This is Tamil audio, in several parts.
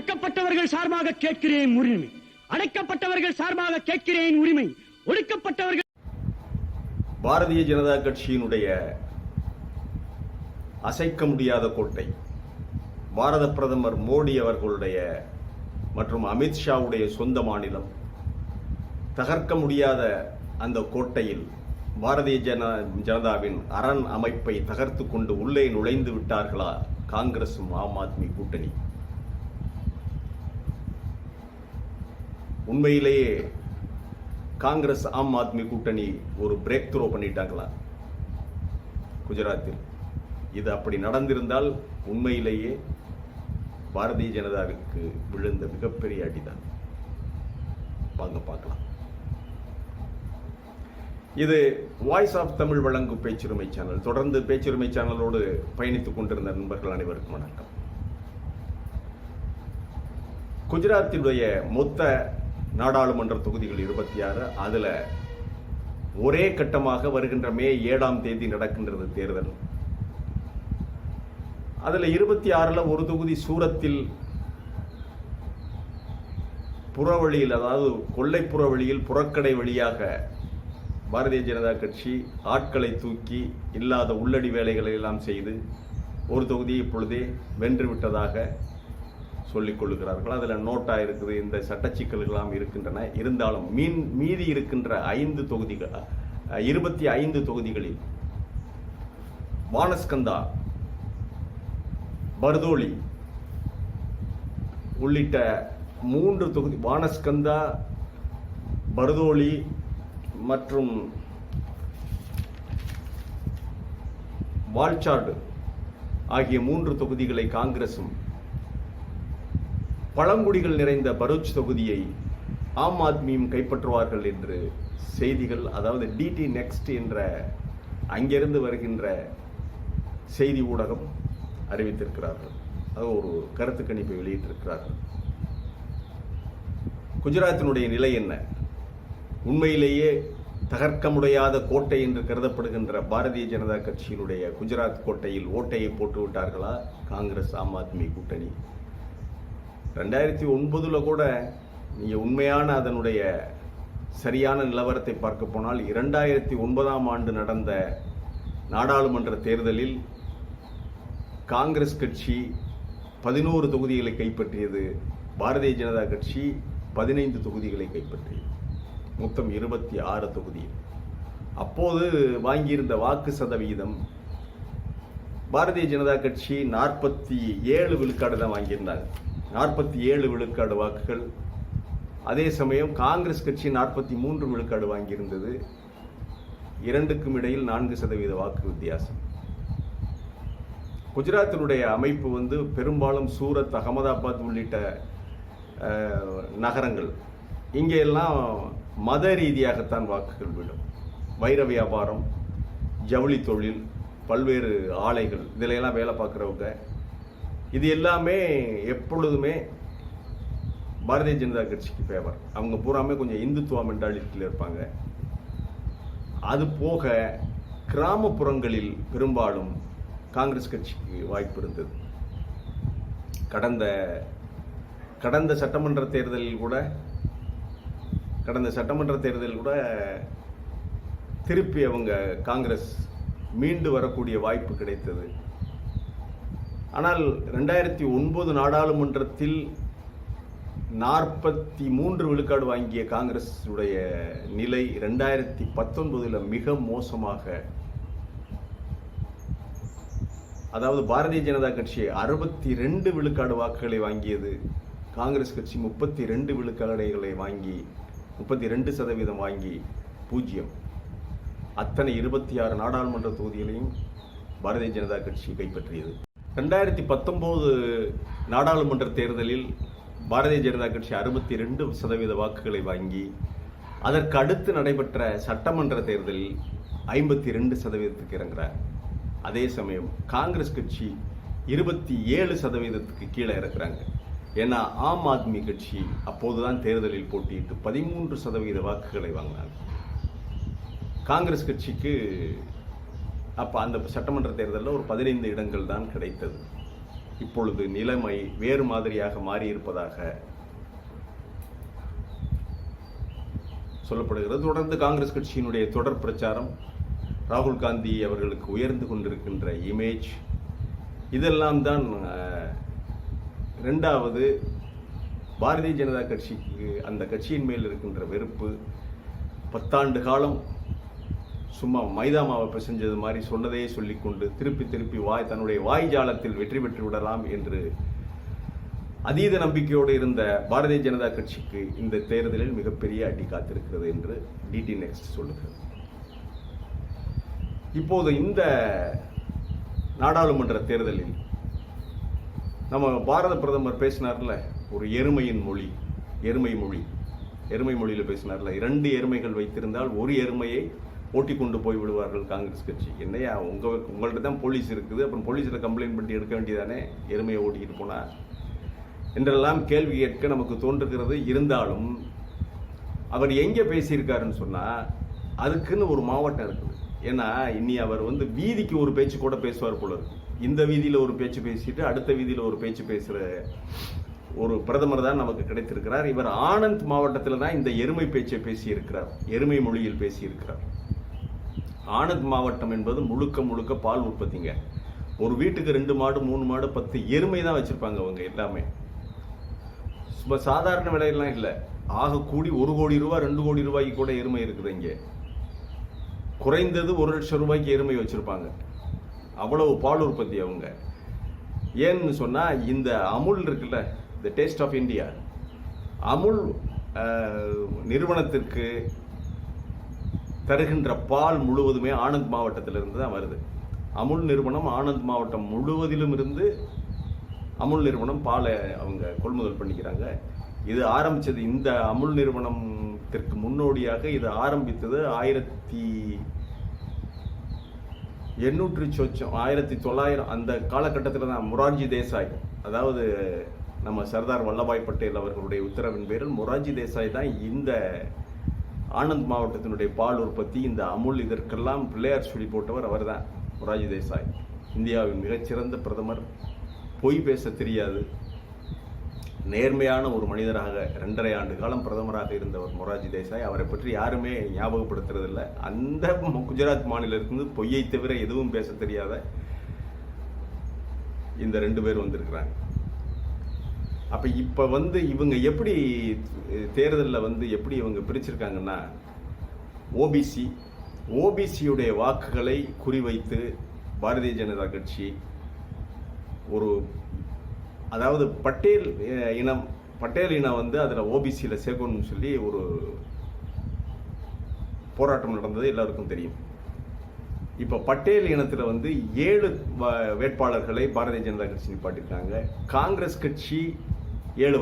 ஒடுக்கப்பட்டவர்கள் சார்பாக கேட்கிறேன் உரிமை. அடைக்கப்பட்டவர்கள் சார்பாக கேட்கிறேன் உரிமை. ஒடுக்கப்பட்டவர்கள் பாரதிய ஜனதா கட்சியினுடைய அசைக்க முடியாத கோட்டை பாரத பிரதமர் மோடி அவர்களுடைய மற்றும் அமித்ஷாவுடைய சொந்த மாநிலம் தகர்க்க முடியாத அந்த கோட்டையில் பாரதிய ஜன ஜனதாவின் அரண் அமைப்பை தகர்த்து கொண்டு உள்ளே நுழைந்து விட்டார்களா காங்கிரசும் ஆம் ஆத்மி கூட்டணி? உண்மையிலேயே காங்கிரஸ் ஆம் ஆத்மி கூட்டணி ஒரு பிரேக் த்ரோ பண்ணிட்டாங்களா? குஜராத்தில். இது அப்படி நடந்திருந்தால் உண்மையிலேயே பாரதிய ஜனதாவிற்கு விழுந்த மிகப்பெரிய அடிதான். வாங்க பார்க்கலாம். இது வாய்ஸ் ஆஃப் தமிழ் வழங்கும் பேச்சுரிமை சேனல் தொடர்ந்து பேச்சுரிமை சேனலோடு பயணித்துக் கொண்டிருந்த நண்பர்கள் அனைவருக்கும் வணக்கம். குஜராத்தினுடைய மொத்த நாடாளுமன்ற தொகுதிகள் இருபத்தி ஆறு அதில் ஒரே கட்டமாக வருகின்ற மே ஏழாம் தேதி நடக்கின்றது தேர்தல். அதில் இருபத்தி ஆறில் ஒரு தொகுதி சூரத்தில் புறவழியில் அதாவது கொள்ளை புறவழியில் புறக்கடை வழியாக பாரதிய ஜனதா கட்சி ஆட்களை தூக்கி இல்லாத உள்ளடி வேலைகளை எல்லாம் செய்து ஒரு தொகுதியை இப்பொழுதே வென்று விட்டதாக சொல்லிக் கொள்கிறார்கள் அதில் நோட்டா இருக்குது இந்த சட்டச்சிக்கல்களாம் இருக்கின்றன. இருந்தாலும் மீன் மீதி இருக்கின்ற ஐந்து தொகுதிகள் இருபத்தி ஐந்து தொகுதிகளில் வானஸ்கந்தா பர்தோலி உள்ளிட்ட மூன்று தொகுதி வானஸ்கந்தா பர்தோலி மற்றும் வால்சார்டு ஆகிய மூன்று தொகுதிகளை காங்கிரசும் பழங்குடிகள் நிறைந்த பரூச் தொகுதியை ஆம் ஆத்மியும் கைப்பற்றுவார்கள் என்று செய்திகள் அதாவது டிடி நெக்ஸ்ட் என்ற அங்கிருந்து வருகின்ற செய்தி ஊடகம் அறிவித்திருக்கிறார்கள். அது ஒரு கருத்து கணிப்பை வெளியிட்டிருக்கிறார்கள். குஜராத்தினுடைய நிலை என்ன? உண்மையிலேயே தகர்க்க முடியாத கோட்டை என்று கருதப்படுகின்ற பாரதிய ஜனதா கட்சியினுடைய குஜராத் கோட்டையில் ஓட்டையை போட்டு விட்டார்களா காங்கிரஸ் ஆம் ஆத்மி கூட்டணி. ரெண்டாயிரத்தி ஒன்பதில் கூட நீங்கள் உண்மையான அதனுடைய சரியான நிலவரத்தை பார்க்க போனால் இரண்டாயிரத்தி ஒன்பதாம் ஆண்டு நடந்த நாடாளுமன்ற தேர்தலில் காங்கிரஸ் கட்சி பதினோரு தொகுதிகளை கைப்பற்றியது. பாரதிய ஜனதா கட்சி பதினைந்து தொகுதிகளை கைப்பற்றியது. மொத்தம் இருபத்தி ஆறு தொகுதி அப்போது வாங்கியிருந்த வாக்கு சதவீதம் பாரதிய ஜனதா கட்சி நாற்பத்தி ஏழு விழுக்காடு தான் வாங்கியிருந்தாங்க. நாற்பத்தி ஏழு விழுக்காடு வாக்குகள். அதே சமயம் காங்கிரஸ் கட்சி நாற்பத்தி மூன்று விழுக்காடு வாங்கியிருந்தது. இரண்டுக்கும் இடையில் நான்கு சதவீத வாக்கு வித்தியாசம். குஜராத்தினுடைய அமைப்பு வந்து பெரும்பாலும் சூரத் அகமதாபாத் உள்ளிட்ட நகரங்கள். இங்கே எல்லாம் மத ரீதியாகத்தான் வாக்குகள் விடும். வைர வியாபாரம் ஜவுளி தொழில் பல்வேறு ஆலைகள் இதிலெல்லாம் வேலை பார்க்குறவங்க இது எல்லாமே எப்பொழுதுமே பாரதிய ஜனதா கட்சிக்கு ஃபேவர் அவங்க பூராமே கொஞ்சம் இந்துத்துவ மென்டாலிட்டியில் இருப்பாங்க. அது போக கிராமப்புறங்களில் பெரும்பாலும் காங்கிரஸ் கட்சிக்கு வாய்ப்பு இருந்தது. கடந்த கடந்த சட்டமன்ற தேர்தலில் கூட கடந்த சட்டமன்ற தேர்தலில் கூட திருப்பி அவங்க காங்கிரஸ் மீண்டு வரக்கூடிய வாய்ப்பு கிடைத்தது. ஆனால் ரெண்டாயிரத்தி ஒன்பது நாடாளுமன்றத்தில் நாற்பத்தி மூன்று விழுக்காடு வாங்கிய காங்கிரஸுடைய நிலை ரெண்டாயிரத்தி பத்தொன்பதில் மிக மோசமாக. அதாவது பாரதிய ஜனதா கட்சி அறுபத்தி ரெண்டு விழுக்காடு வாக்குகளை வாங்கியது காங்கிரஸ் கட்சி முப்பத்தி ரெண்டு விழுக்காடுகளை வாங்கி முப்பத்தி ரெண்டு சதவீதம் வாங்கி பூஜ்ஜியம். அத்தனை இருபத்தி ஆறு நாடாளுமன்ற தொகுதிகளையும் பாரதிய ஜனதா கட்சி கைப்பற்றியது. ரெண்டாயிரத்தி பத்தொம்போது நாடாளுமன்ற தேர்தலில் பாரதிய ஜனதா கட்சி அறுபத்தி ரெண்டு சதவீத வாக்குகளை வாங்கி அதற்கு அடுத்து நடைபெற்ற சட்டமன்ற தேர்தலில் ஐம்பத்தி ரெண்டு சதவீதத்துக்கு இறங்குறார். அதே சமயம் காங்கிரஸ் கட்சி இருபத்தி ஏழு சதவீதத்துக்கு கீழே இறக்குறாங்க. ஏன்னா ஆம் ஆத்மி கட்சி அப்போதுதான் தேர்தலில் போட்டியிட்டு பதிமூன்று சதவீத வாக்குகளை வாங்கினாங்க. காங்கிரஸ் கட்சிக்கு அப்போ அந்த சட்டமன்ற தேர்தலில் ஒரு பதினைந்து இடங்கள் தான் கிடைத்தது. இப்பொழுது நிலைமை வேறு மாதிரியாக மாறியிருப்பதாக சொல்லப்படுகிறது. தொடர்ந்து காங்கிரஸ் கட்சியினுடைய தொடர் பிரச்சாரம் ராகுல் காந்தி அவர்களுக்கு உயர்ந்து கொண்டிருக்கின்ற இமேஜ் இதெல்லாம் தான் ரெண்டாவது பாரதிய ஜனதா கட்சிக்கு அந்த கட்சியின் மேல் இருக்கின்ற வெறுப்பு பத்தாண்டு காலம் சும்மா மைதா மாவை பிசைஞ்சது மாதிரி சொன்னதையே சொல்லிக்கொண்டு திருப்பி திருப்பி வாய் தன்னுடைய வாய் ஜாலத்தில் வெற்றி பெற்று விடலாம் என்று அதீத நம்பிக்கையோடு இருந்த பாரதிய ஜனதா கட்சிக்கு இந்த தேர்தலில் மிகப்பெரிய அடி காத்திருக்கிறது என்று டிடி நெக்ஸ்ட் சொல்லுகிறது. இப்போது இந்த நாடாளுமன்ற தேர்தலில் நம்ம பாரத பிரதமர் பேசினார்ல ஒரு எருமையின் மொழி எருமை மொழி எருமை மொழியில் பேசினார்ல இரண்டு எருமைகள் வைத்திருந்தால் ஒரு எருமையை ஓட்டி கொண்டு போய் விடுவார்கள் காங்கிரஸ் கட்சி. என்னையா உங்கள் உங்கள்கிட்ட தான் போலீஸ் இருக்குது அப்புறம் போலீஸில் கம்ப்ளைண்ட் பண்ணி எடுக்க வேண்டியதானே? எருமையை ஓட்டிக்கிட்டு போனா. என்றெல்லாம் கேள்வி கேட்க நமக்கு தோன்றுகிறது. இருந்தாலும் அவர் எங்கே பேசியிருக்காருன்னு சொன்னால் அதுக்குன்னு ஒரு மாவட்டம் இருக்குது. ஏன்னா இனி அவர் வந்து வீதிக்கு ஒரு பேச்சு கூட பேசுவார் போல இருக்கு. இந்த வீதியில் ஒரு பேச்சு பேசிட்டு அடுத்த வீதியில் ஒரு பேச்சு பேசுகிற ஒரு பிரதமர் தான் நமக்கு கிடைத்திருக்கிறார். இவர் ஆனந்த் மாவட்டத்தில் தான் இந்த எருமை பேச்சை பேசியிருக்கிறார். எருமை மொழியில் பேசியிருக்கிறார். ஆனந்த் மாவட்டம் என்பது முழுக்க முழுக்க பால் உற்பத்திங்க. ஒரு வீட்டுக்கு ரெண்டு மாடு மூணு மாடு பத்து எருமை தான் வச்சுருப்பாங்க அவங்க எல்லாமே. சும்மா சாதாரண விலையெல்லாம் இல்லை. ஆக கூடி ஒரு கோடி ரூபா ரெண்டு கோடி ரூபாய்க்கு கூட எருமை இருக்குது இங்கே. குறைந்தது ஒரு லட்சம் ரூபாய்க்கு எருமை வச்சுருப்பாங்க. அவ்வளவு பால் உற்பத்தி அவங்க. ஏன்னு சொன்னால் இந்த அமுல் இருக்குல்ல the taste of India Amul நிறுவனத்திற்கு தருகின்ற பால் முழுவதுமே ஆனந்த் மாவட்டத்திலிருந்து தான் வருது. அமுல் நிறுவனம் ஆனந்த் மாவட்டம் முழுவதிலும் இருந்து அமுல் நிறுவனம் பாலை அவங்க கொள்முதல் பண்ணிக்கிறாங்க. இது ஆரம்பித்தது இந்த அமுல் நிறுவனத்திற்கு முன்னோடியாக இது ஆரம்பித்தது ஆயிரத்தி எண்ணூற்றி சொச்சம் ஆயிரத்தி தொள்ளாயிரம் அந்த காலகட்டத்தில் தான் மொரார்ஜி தேசாய். அதாவது நம்ம சர்தார் வல்லபாய் பட்டேல் அவர்களுடைய உத்தரவின் பேரில் மொரார்ஜி தேசாய் தான் இந்த ஆனந்த் மாவட்டத்தினுடைய பால் உற்பத்தி இந்த அமுல் இதற்கெல்லாம் பிள்ளையார் சொல்லி போட்டவர் அவர்தான் மொராஜி தேசாய். இந்தியாவின் மிகச்சிறந்த பிரதமர். பொய் பேச தெரியாது. நேர்மையான ஒரு மனிதராக ரெண்டரை ஆண்டு காலம் பிரதமராக இருந்தவர் மொராஜி தேசாய். அவரை பற்றி யாருமே ஞாபகப்படுத்துறதில்ல. அந்த குஜராத் மாநிலத்திலிருந்து பொய்யை தவிர எதுவும் பேச தெரியாத இந்த ரெண்டு பேர் வந்திருக்கிறாங்க. அப்போ இப்போ வந்து இவங்க எப்படி தேர்தலில் வந்து எப்படி இவங்க பிரிச்சிருக்காங்கன்னா ஓபிசி ஓபிசியுடைய வாக்குகளை குறிவைத்து பாரதிய ஜனதா கட்சி ஒரு அதாவது பட்டேல் இனம் பட்டேல் இனம் வந்து அதில் ஓபிசியில் சேர்க்கணும்னு சொல்லி ஒரு போராட்டம் நடந்தது எல்லாருக்கும் தெரியும். இப்போ பட்டேல் இனத்தில் வந்து ஏழு வ- வேட்பாளர்களை பாரதிய ஜனதா கட்சி நிப்பாட்டிருக்காங்க. காங்கிரஸ் கட்சி ஏழு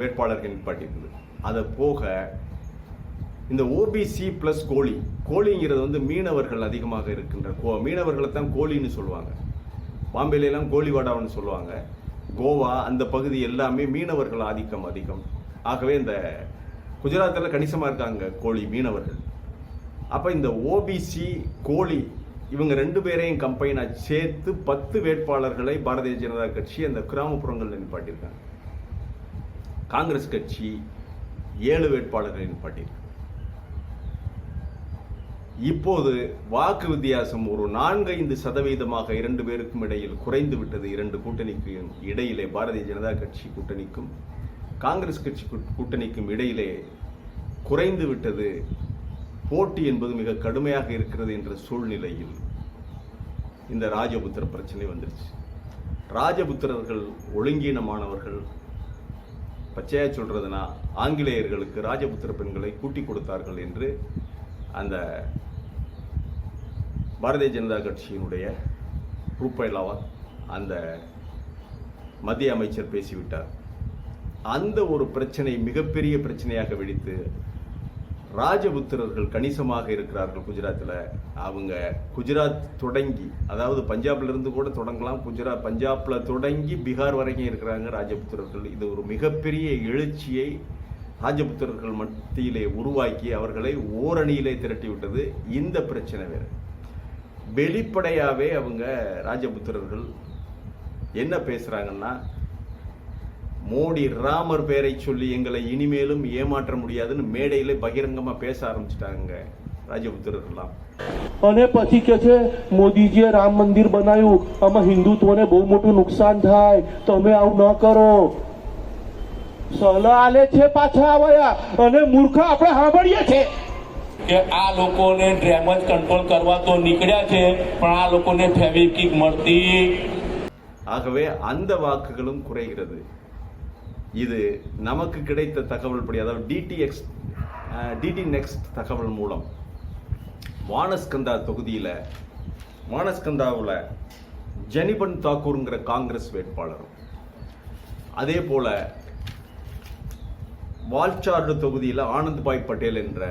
வேட்பாளர்கள் நிப்பாட்டியிருக்குது அதை போக இந்த ஓபிசி ப்ளஸ் கோழி கோழிங்கிறது வந்து மீனவர்கள் அதிகமாக இருக்கின்ற கோ மீனவர்களை தான் கோழின்னு சொல்லுவாங்க. பாம்பேலாம் கோழி கோழிவாடான்னு சொல்லுவாங்க. கோவா அந்த பகுதி எல்லாமே மீனவர்கள் ஆதிக்கம் அதிகம். ஆகவே இந்த குஜராத்தில் கணிசமாக இருக்காங்க கோழி மீனவர்கள். அப்போ இந்த ஓபிசி கோழி இவங்க ரெண்டு பேரையும் கம்பைனாக சேர்த்து பத்து வேட்பாளர்களை பாரதிய ஜனதா கட்சி அந்த கிராமப்புறங்களில் நிப்பாட்டியிருக்காங்க. காங்கிரஸ் கட்சி ஏழு வேட்பாளர்களின் பட்டியல் இப்போது வாக்கு வித்தியாசம் ஒரு நான்கு ஐந்து சதவீதமாக இரண்டு பேருக்கும் இடையில் குறைந்து விட்டது இரண்டு கூட்டணிக்கு இடையிலே பாரதிய ஜனதா கட்சி கூட்டணிக்கும் காங்கிரஸ் கட்சி கூட்டணிக்கும் இடையிலே குறைந்து விட்டது. போட்டி என்பது மிக கடுமையாக இருக்கிறது என்ற சூழ்நிலையில் இந்த ராஜபுத்திர பிரச்சனை வந்துருச்சு. ராஜபுத்திரர்கள் ஒழுங்கீனமானவர்கள் பச்சையாக சொல்கிறதுனா ஆங்கிலேயர்களுக்கு ராஜபுத்திர பெண்களை கூட்டி கொடுத்தார்கள் என்று அந்த பாரதிய ஜனதா கட்சியினுடைய ரூபைலாவா அந்த மத்திய அமைச்சர் பேசிவிட்டார். அந்த ஒரு பிரச்சனை மிகப்பெரிய பிரச்சனையாக வெடித்து ராஜபுத்திரர்கள் கணிசமாக இருக்கிறார்கள் குஜராத்தில். அவங்க குஜராத் தொடங்கி அதாவது பஞ்சாப்ல இருந்து கூட தொடங்கலாம். குஜராத் பஞ்சாப்பில் தொடங்கி பீகார் வரைக்கும் இருக்கிறாங்க ராஜபுத்திரர்கள். இது ஒரு மிகப்பெரிய எழுச்சியை ராஜபுத்திரர்கள் மத்தியிலே உருவாக்கி அவர்களை ஓரணியிலே திரட்டி விட்டது இந்த பிரச்சனை வேறு. வெளிப்படையாகவே அவங்க ராஜபுத்திரர்கள் என்ன பேசுகிறாங்கன்னா மோடி ராமர் பெயரை சொல்லி எங்களை இனிமேலும் ஏமாற்ற முடியாதுன்னு மேடையில பகிரங்கமா பேச ஆரம்பிச்சிட்டாங்க ராஜபுத்திரர்கள்லாம் અને પછી કે છે મોદીજીએ રામ મંદિર બનાવ્યું આમાં હિન્દુત્વને બહુ મોટું નુકસાન થાય તમે આવું ન કરો સલાહ આલે છે પાછા આવ્યા અને મૂર્ખ આપણે સાંભળીએ છે કે આ લોકોને ડેમેજ કંટ્રોલ કરવા તો નીકળ્યા છે પણ આ લોકોને ફેવિકિક મળતી ஆகவே அந்த வாக்குகளும் குறைகிறது இது நமக்கு கிடைத்த தகவல் படி அதாவது டிடிஎக்ஸ் டிடி நெக்ஸ்ட் தகவல் மூலம். வானஸ்கந்தா தொகுதியில் வானஸ்கந்தாவில் ஜெனிபன் தாக்கூருங்கிற காங்கிரஸ் வேட்பாளரும். அதே போல வால்சார்டு தொகுதியில் ஆனந்த்பாய் பட்டேல் என்ற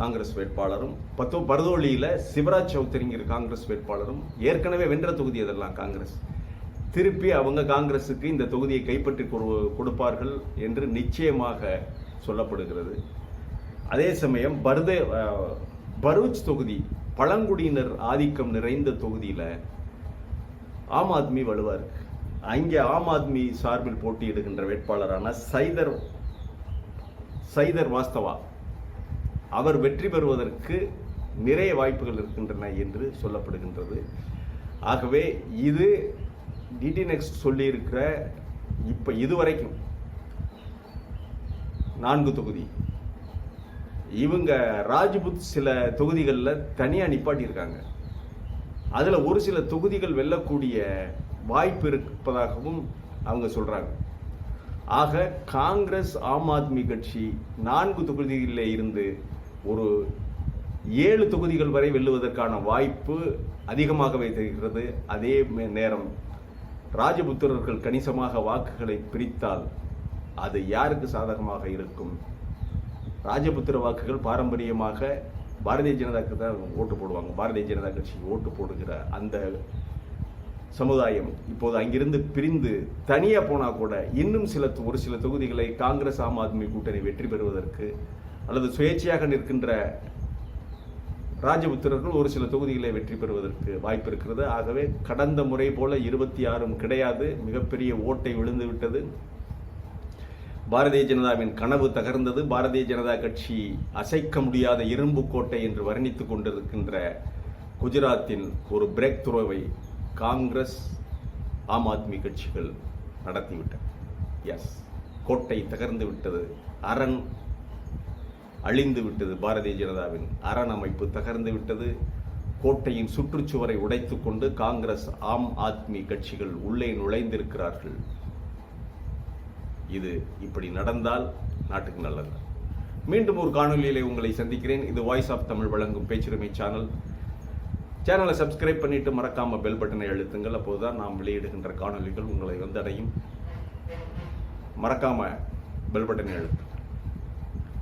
காங்கிரஸ் வேட்பாளரும் பத்தோ பரதோலியில் சிவராஜ் சௌத்ரிங்கிற காங்கிரஸ் வேட்பாளரும் ஏற்கனவே வென்ற தொகுதி அதெல்லாம் காங்கிரஸ். திருப்பி அவங்க காங்கிரஸுக்கு இந்த தொகுதியை கைப்பற்றி கொடு- கொடுப்பார்கள் என்று நிச்சயமாக சொல்லப்படுகிறது. அதே சமயம் பர்தே பரூச் தொகுதி பழங்குடியினர் ஆதிக்கம் நிறைந்த தொகுதியில் ஆம் ஆத்மி வலுவார் அங்கே ஆம் ஆத்மி சார்பில் போட்டியிடுகின்ற வேட்பாளரான சைதர் சைதர் வாஸ்தவா. அவர் வெற்றி பெறுவதற்கு நிறைய வாய்ப்புகள் இருக்கின்றன என்று சொல்லப்படுகின்றது. ஆகவே இது டிடி நெக்ஸ்ட் சொல்லியிருக்கிற இப்போ இதுவரைக்கும் நான்கு தொகுதி. இவங்க ராஜ்புத் சில தொகுதிகளில் தனியாக நிப்பாட்டியிருக்காங்க. அதில் ஒரு சில தொகுதிகள் வெல்லக்கூடிய வாய்ப்பு இருப்பதாகவும் அவங்க சொல்கிறாங்க ஆக காங்கிரஸ் ஆம் ஆத்மி கட்சி நான்கு தொகுதிகளில் இருந்து ஒரு ஏழு தொகுதிகள் வரை வெல்லுவதற்கான வாய்ப்பு அதிகமாகவே தெரிகிறது அதே நேரம் ராஜபுத்திரர்கள் கணிசமாக வாக்குகளை பிரித்தால் அது யாருக்கு சாதகமாக இருக்கும்? ராஜபுத்திர வாக்குகள் பாரம்பரியமாக பாரதிய ஜனதாக்கு தான் ஓட்டு போடுவாங்க. பாரதிய ஜனதா கட்சி ஓட்டு போடுகிற அந்த சமுதாயம் இப்போது அங்கிருந்து பிரிந்து தனியாக போனால் கூட இன்னும் சில ஒரு சில தொகுதிகளை காங்கிரஸ் ஆம் ஆத்மி கூட்டணி வெற்றி பெறுவதற்கு அல்லது சுயேட்சையாக நிற்கின்ற ராஜபுத்திரர்கள் ஒரு சில தொகுதிகளை வெற்றி பெறுவதற்கு வாய்ப்பு இருக்கிறது ஆகவே கடந்த முறை போல இருபத்தி ஆறும் கிடையாது. மிகப்பெரிய ஓட்டை விழுந்து விட்டது பாரதிய ஜனதாவின் கனவு தகர்ந்தது. பாரதிய ஜனதா கட்சி அசைக்க முடியாத இரும்பு கோட்டை என்று வர்ணித்துக் கொண்டிருக்கின்ற குஜராத்தின் ஒரு பிரேக் துறவை காங்கிரஸ் ஆம் ஆத்மி கட்சிகள் நடத்திவிட்டன. எஸ் கோட்டை தகர்ந்து விட்டது. அரண் அழிந்து விட்டது பாரதிய ஜனதாவின் அரண் அமைப்பு தகர்ந்து விட்டது. கோட்டையின் சுற்றுச்சுவரை உடைத்துக்கொண்டு காங்கிரஸ் ஆம் ஆத்மி கட்சிகள் உள்ளே நுழைந்திருக்கிறார்கள். இது இப்படி நடந்தால் நாட்டுக்கு நல்லது. மீண்டும் ஒரு காணொலியிலே உங்களை சந்திக்கிறேன். இது வாய்ஸ் ஆஃப் தமிழ் வழங்கும் பேச்சுரிமை சேனல் சேனலை சப்ஸ்கிரைப் பண்ணிட்டு மறக்காம பெல் பட்டனை அழுத்துங்கள். அப்போதுதான் நாம் வெளியிடுகின்ற காணொலிகள் உங்களை வந்தடையும். மறக்காம பெல் பட்டனை அழுத்தும்